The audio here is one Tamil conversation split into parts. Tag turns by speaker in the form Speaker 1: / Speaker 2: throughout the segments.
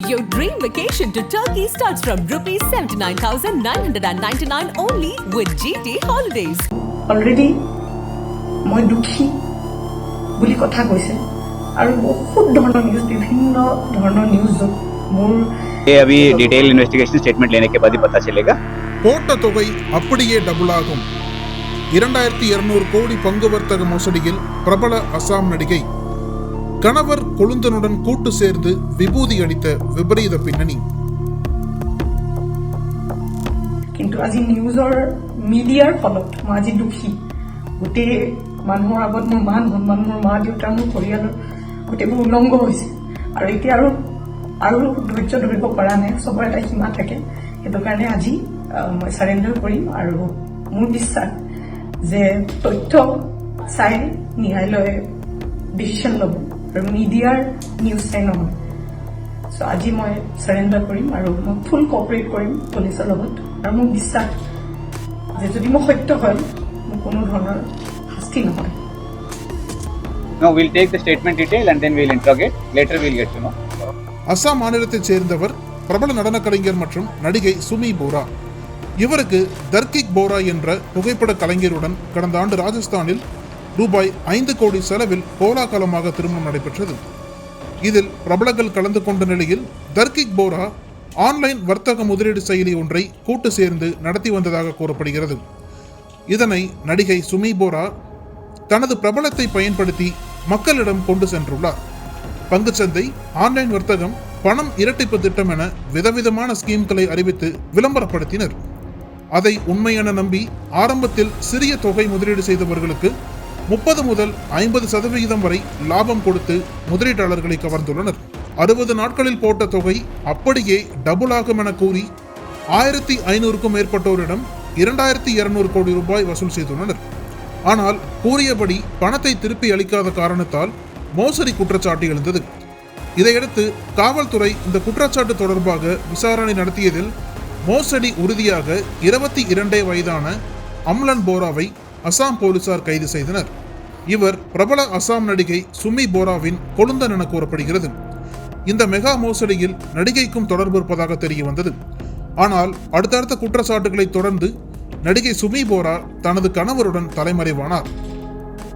Speaker 1: Your dream vacation to Turkey starts from rupees 79,999 only with GT Holidays.
Speaker 2: Already মই দুখী বুলি কথা কৈছে আৰু বহুত ধৰণৰ নিউজ বিভিন্ন ধৰণৰ নিউজ য'ত মোৰ
Speaker 3: ये अभी डिटेल इन्वेस्टिगेशन स्टेटमेंट लेने के बाद ही पता चलेगा
Speaker 4: போட்ட தொகை அப்படியே டபுள் ஆகும் இரண்டாயிரத்தி இருநூறு கோடி பங்கு வர்த்தக மோசடியில் பிரபல அசாம் நடிகை கணவர் கொழுந்தனுடன் கூட்டு சேர்ந்து விபூதி அடித்த விபரீத பின்னணி
Speaker 2: কিন্তু আজি নিউজৰ মিডিয়াৰ ফলত মই আজি দুখী গোটেই মানুহৰ আগত মোৰ মান সন্মান মোৰ মা দেউতা মোৰ পৰিয়ালৰ গোটেইবোৰ উলংঘ হৈছে আৰু এতিয়া আৰু আৰু ধৈৰ্য ধৰিব পৰা নাই চবৰে এটা সীমা থাকে সেইটো কাৰণে আজি আহ, মই চাৰেণ্ডাৰ কৰিম আৰু মোৰ বিশ্বাস যে তথ্য চাই ন্যায়ালয়ে ডিচিশ্যন ল'ব আৰু মিডিয়াৰ নিউজ চাই নহয় চ' আজি মই চাৰেণ্ডাৰ কৰিম আৰু মই ফুল কপাৰেট কৰিম পুলিচৰ লগত আৰু মোৰ বিশ্বাস যে যদি মই সত্য হয় মোৰ কোনো ধৰণৰ শাস্তি নহয়
Speaker 3: No, we'll take the statement detail and then we'll interrogate. Later we'll get to know.
Speaker 4: Assam மாநிலத்தைச் சேர்ந்தவர் பிரபல நடனக் கலைஞர் மற்றும் நடிகை சுமி போரா இவருக்கு தர்கிக் போரா என்ற புகைப்பட கலைஞருடன் கடந்த ஆண்டு ராஜஸ்தானில் ரூபாய் ஐந்து கோடி செலவில் கோலாகலமாக திருமணம் நடைபெற்றது. இதில் பிரபலங்கள் கலந்து கொண்ட நிலையில் தர்கிக் போரா ஆன்லைன் வர்த்தக முதலீடு செயலி ஒன்றை கூட்டு சேர்ந்து நடத்தி வந்ததாக கூறப்படுகிறது. இதனை நடிகை சுமி போரா தனது பிரபலத்தை பயன்படுத்தி மக்களிடம் கொண்டு சென்றுள்ளார். பங்குச்சந்தை ஆன்லைன் வர்த்தகம் பணம் இரட்டிப்பு திட்டம் என விதவிதமான ஸ்கீம்களை அறிவித்து விளம்பரப்படுத்தினர். அதை உண்மையென நம்பி ஆரம்பத்தில் சிறிய தொகை முதலீடு செய்தவர்களுக்கு முப்பது முதல் ஐம்பது சதவிகிதம் வரை லாபம் கொடுத்து முதலீட்டாளர்களை கவர்ந்துள்ளனர். அறுபது நாட்களில் போட்ட தொகை அப்படியே டபுள் ஆகும் என கூறி ஆயிரத்தி ஐநூறுக்கும் மேற்பட்டோரிடம் இரண்டாயிரத்தி இருநூறு கோடி ரூபாய் வசூல் செய்துள்ளனர். ஆனால் கூறியபடி பணத்தை திருப்பி அளிக்காத காரணத்தால் மோசடி குற்றச்சாட்டு எழுந்தது. இதையடுத்து காவல்துறை இந்த குற்றச்சாட்டு தொடர்பாக விசாரணை நடத்தியதில் மோசடி உறுதியாக இருபத்தி இரண்டே வயதான அம்லன் போராவை அசாம் போலீசார் கைது செய்தனர். இவர் பிரபல அசாம் நடிகை சுமி போராவின் கொழுந்தன் என கூறப்படுகிறது. இந்த மெகா மோசடியில் நடிகைக்கும் தொடர்பு இருப்பதாக தெரிய வந்தது. ஆனால் அடுத்தடுத்த குற்றச்சாட்டுகளை தொடர்ந்து நடிகை சுமி போரா தனது கணவருடன் தலைமறைவானார்.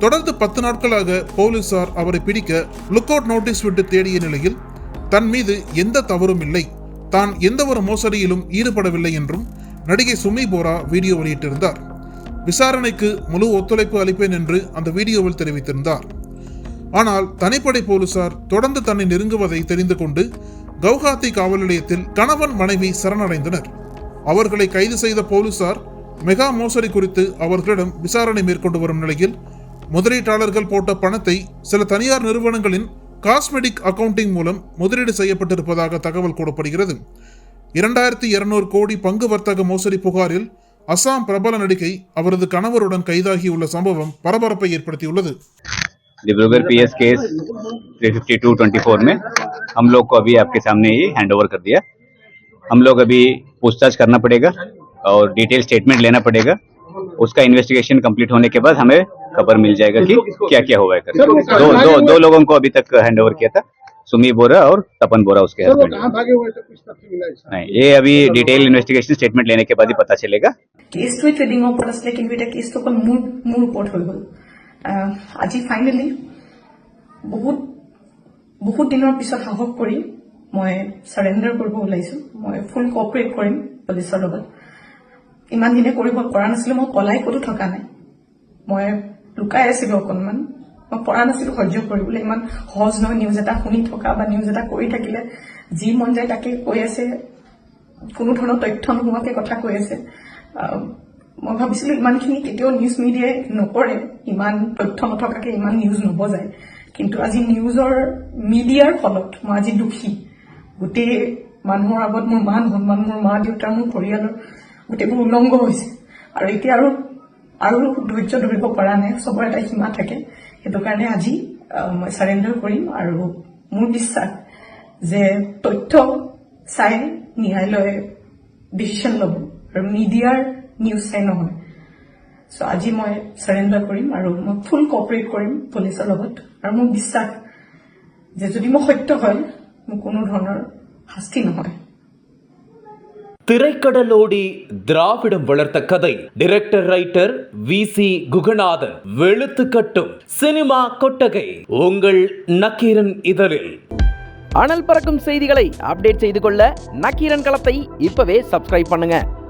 Speaker 4: தொடர்ந்து பத்து நாட்களாக போலீசார் அவரை பிடிக்க லுக் அவுட் நோட்டீஸ் விட்டு தேடிய நிலையில் தன் மீது எந்த தவறும் இல்லை. தான் எந்த ஒரு மோசடியிலும் ஈடுபடவில்லை என்றும் நடிகை சுமி போரா வீடியோ வெளியிட்டிருந்தார். விசாரணைக்கு முழு ஒத்துழைப்பு அளிப்பேன் என்று அந்த வீடியோவில் தெரிவித்திருந்தார். ஆனால் தனிப்படை போலீசார் தொடர்ந்து தன்னை நெருங்குவதை தெரிந்து கொண்டு கவுஹாத்தி காவல் நிலையத்தில் கணவன் மனைவி சரணடைந்தனர். அவர்களை கைது செய்த போலீசார் மெகா மோசடி குறித்து அவர்களிடம் விசாரணை மேற்கொண்டு வரும் நிலையில் முதலீட்டாளர்கள் போட்ட பணத்தை சில தனியார் நிறுவனங்களின் காஸ்மெடிக் அக்கவுண்டிங் மூலம் முதலீடு செய்யப்பட்டிருப்பதாக தகவல் கூறப்படுகிறது. இரண்டாயிரத்தி இருநூறு கோடி பங்கு வர்த்தக மோசடி புகாரில் அசாம் பிரபல நடிகை அவரது கணவருடன் கைதாகியுள்ள சம்பவம் பரபரப்பை ஏற்படுத்தியுள்ளது
Speaker 3: डिब्रूगढ़ पीएस केस 35224 में हम लोग को अभी आपके सामने ये हैंड ओवर कर दिया हम लोग अभी पूछताछ करना पड़ेगा और डिटेल स्टेटमेंट लेना पड़ेगा उसका इन्वेस्टिगेशन कंप्लीट होने के बाद हमें खबर मिल जाएगा कि क्या क्या हुआ है करके। दो दो दो लोगों को अभी तक हैंड ओवर किया था सुमी बोरा और तपन बोरा उसके हस्बैंड नहीं ये अभी डिटेल इन्वेस्टिगेशन स्टेटमेंट लेने के बाद ही पता चलेगा
Speaker 2: কেছটোৱে ট্ৰেডিঙৰ ওপৰত আছিলে কিন্তু এতিয়া কেছটো অকল মোৰ মোৰ ওপৰত হৈ গ'ল। আজি ফাইনেলি বহুত বহুত দিনৰ পিছত সাহস কৰি মই চাৰেণ্ডাৰ কৰিব ওলাইছো। মই ফুল কপাৰেট কৰিম পুলিচৰ লগত। ইমান দিনে কৰিব পৰা নাছিলো মই পলাই ক'তো থকা নাই। মই লুকাই আছিলো অকণমান। মই পৰা নাছিলো সহ্য কৰিবলৈ ইমান সহজ নহয় নিউজ এটা শুনি থকা বা নিউজ এটা কৰি থাকিলে। যি মন যায় তাকে কৈ আছে কোনো ধৰণৰ তথ্য নোহোৱাকে কথা কৈ আছে। মই ভাবিছিলো ইমানখিনি কেতিয়াও নিউজ মিডিয়াই নকৰে ইমান তথ্য নথকাকে ইমান নিউজ নবজায়। কিন্তু আজি নিউজৰ মিডিয়াৰ ফলত মই আজি দুখী। গোটেই মানুহৰ আগত মোৰ মান সন্মান মোৰ মা দেউতা মোৰ পৰিয়ালৰ গোটেইবোৰ উলংঘ হৈছে। আৰু এতিয়া আৰু আৰু ধৈৰ্য ধৰিব পৰা নাই চবৰে এটা সীমা থাকে। সেইটো কাৰণে আজি মই চাৰেণ্ডাৰ কৰিম আৰু মোৰ বিশ্বাস যে তথ্য চাই ন্যায়ালয়ে ডিচিশ্যন ল'ব। মিডিয়াৰ নিউজ চাই নহয় চ' আজি মই চাৰেণ্ডাৰ কৰিম আৰু মই ফুল কপাৰেট কৰিম পুলিচৰ লগত আৰু মোৰ বিশ্বাস যে যদি মই সত্য হয় মোৰ কোনো ধৰণৰ শাস্তি নহয়
Speaker 5: திரைக்கடலோடி திராவிடம் வளர்த்த கதை director writer V C Guhanathan வெளுத்து கட்டும் சினிமா கொட்டகை உங்கள் நக்கீரன் இதழில்
Speaker 6: அனல் பறக்கும் செய்திகளை அப்டேட் செய்து கொள்ள நக்கீரன் களத்தை இப்பவே சப்ஸ்கிரைப் பண்ணுங்க